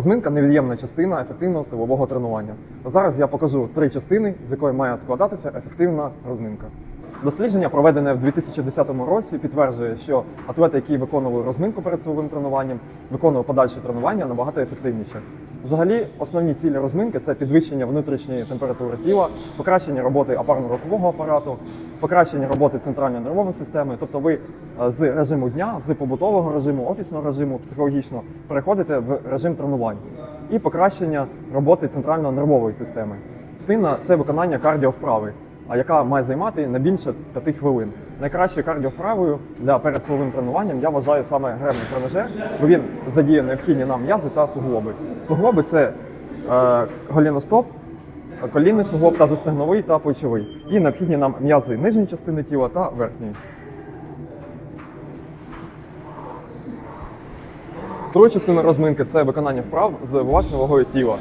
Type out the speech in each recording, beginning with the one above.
Розминка невід'ємна частина ефективного силового тренування. Зараз я покажу три частини, з якої має складатися ефективна розминка. Дослідження, проведене в 2010 році, підтверджує, що атлети, які виконували розминку перед силовим тренуванням, виконували подальші тренування набагато ефективніше. Взагалі, основні цілі розминки це підвищення внутрішньої температури тіла, покращення роботи апарно-рухового апарату, покращення роботи центральної нервової системи. Тобто, ви е, з режиму дня, з побутового режиму, офісного режиму, психологічно переходите в режим тренувань і покращення роботи центральної нервової системи. Частина це виконання кардіовправи, яка має займати не більше 5 хвилин. Найкращою кардіовправою для перед силовим тренуванням я вважаю саме гребний тренажер, бо він задіє необхідні нам м'язи та суглоби. Суглоби це е, голіностоп, колінний суглоб та застегновий та плечовий. І необхідні нам м'язи нижньої частини тіла та верхньої. Друга частина розминки це виконання вправ з власною вагою тіла.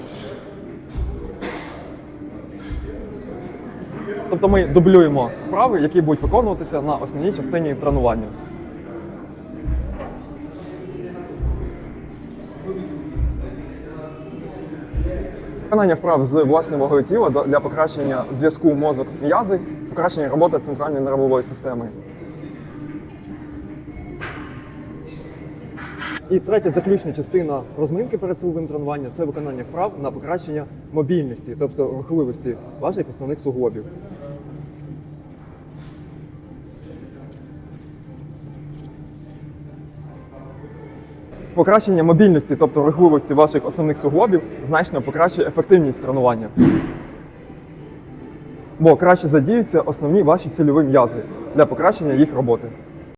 Тобто ми дублюємо вправи, які будуть виконуватися на основній частині тренування. Виконання вправ з власного тіла для покращення зв'язку мозок-м'язи, покращення роботи центральної нервової системи. І третя заключна частина розминки перед силовим тренуванням це виконання вправ на покращення мобільності, тобто рухливості ваших основних суглобів. Покращення мобільності, тобто рухливості ваших основних суглобів, значно покращує ефективність тренування. Бо краще задіються основні ваші цільові м'язи для покращення їх роботи.